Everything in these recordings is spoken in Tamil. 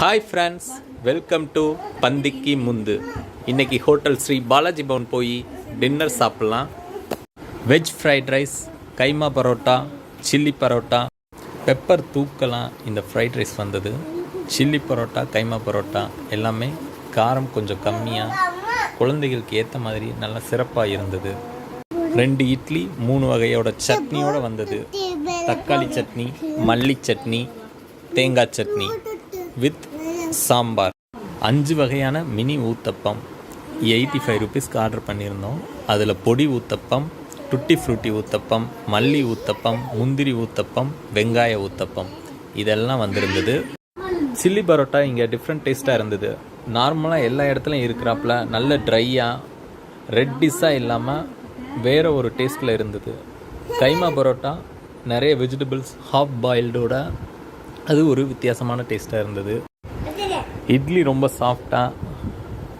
ஹாய் ஃப்ரெண்ட்ஸ் வெல்கம் டு பந்திக்கு முந்து இன்னைக்கு ஹோட்டல் ஸ்ரீ பாலாஜி பவன் போய் டின்னர் சாப்பிட்லாம் veg fried rice keema parotta chilli parotta pepper தூக்கலாம் இந்த ஃப்ரைட் ரைஸ் வந்தது சில்லி பரோட்டா கைமா பரோட்டா எல்லாமே காரம் கொஞ்சம் கம்மியாக குழந்தைகளுக்கு ஏற்ற மாதிரி நல்லா சிறப்பாக இருந்தது ரெண்டு இட்லி மூணு வகையோட சட்னியோடு வந்தது தக்காளி சட்னி மல்லி சட்னி தேங்காய் சட்னி வித் சாம்பார். அஞ்சு வகையான மினி ஊத்தப்பம். எயிட்டி ஃபைவ் ருபீஸ்க்கு ஆர்டர் பண்ணியிருந்தோம். அதில் பொடி ஊத்தப்பம் டுட்டி ஃப்ரூட்டி ஊத்தப்பம் மல்லி ஊத்தப்பம் முந்திரி ஊத்தப்பம் வெங்காய ஊத்தப்பம். இதெல்லாம் வந்திருந்தது. சில்லி பரோட்டா இங்கே டிஃப்ரெண்ட் டேஸ்ட்டாக இருந்தது. நார்மலாக எல்லா இடத்துலையும் இருக்கிறாப்புல நல்ல ட்ரையாக ரெட்டிஸாக இல்லாமல் வேறு ஒரு டேஸ்ட்டில் இருந்தது. கைமா பரோட்டா நிறைய வெஜிடபிள்ஸ் ஹாஃப் பாயில்டோட அது ஒரு வித்தியாசமான டேஸ்ட்டாக இருந்தது. இட்லி ரொம்ப சாஃப்டாக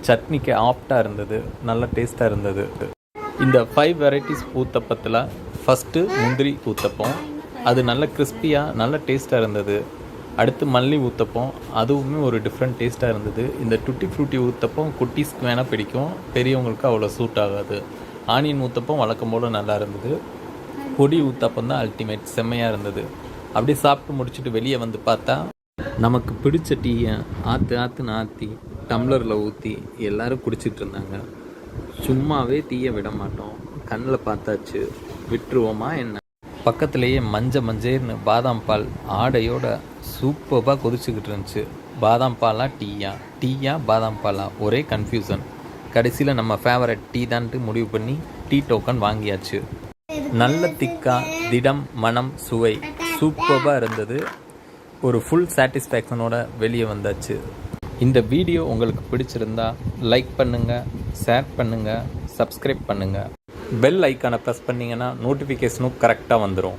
சட்னிக்கு ஆப்டாக இருந்தது நல்ல டேஸ்ட்டாக இருந்தது. இந்த ஃபைவ் வெரைட்டிஸ் ஊத்தப்பத்தில் ஃபஸ்ட்டு முந்திரி ஊத்தப்பம். அது நல்ல கிறிஸ்பியாக நல்ல டேஸ்ட்டாக இருந்தது. அடுத்து மல்லி ஊத்தப்பம். அதுவுமே ஒரு டிஃப்ரெண்ட் டேஸ்ட்டாக இருந்தது. இந்த டுட்டி ஃப்ரூட்டி ஊத்தப்பம் குட்டீஸ்க்கு வேணால் பிடிக்கும். பெரியவங்களுக்கு அவ்வளோ சூட் ஆகாது. ஆனியன் ஊத்தப்பம் வழக்கம் போல் நல்லா இருந்தது. பொடி ஊத்தப்பம் தான் அல்டிமேட் செம்மையாக இருந்தது. அப்படியே சாப்பிட்டு முடிச்சுட்டு வெளியே வந்து பார்த்தா நமக்கு பிடிச்ச டீயை ஆற்று ஆற்றுன்னு ஆற்றி டம்ளரில் ஊற்றி எல்லோரும் குடிச்சிட்டு இருந்தாங்க சும்மாவே தீயை விட மாட்டோம். கண்ணில் பார்த்தாச்சு விட்டுருவோமா என்ன? பக்கத்துலேயே மஞ்ச மஞ்சேர்னு பாதாம் பால் ஆடையோட சூப்பராக கொதிச்சுக்கிட்டு இருந்துச்சு. பாதாம் பாலா டீயா? டீயா பாதாம் பாலா? ஒரே கன்ஃபியூசன் கடைசியில் நம்ம ஃபேவரட் டீ தான்ட்டு முடிவு பண்ணி டீ டோக்கன் வாங்கியாச்சு. நல்ல திக்கா திடம் மனம் சுவை சூப்பராக இருந்தது. ஒரு ஃபுல் சாட்டிஸ்ஃபேக்ஷனோட வெளியே வந்தாச்சு. இந்த வீடியோ உங்களுக்கு பிடிச்சிருந்தா லைக் பண்ணுங்கள் ஷேர் பண்ணுங்கள் சப்ஸ்கிரைப் பண்ணுங்கள் பெல் ஐக்கானை ப்ரெஸ் பண்ணிங்கன்னா நோட்டிஃபிகேஷனும் கரெக்டாக வந்துடும்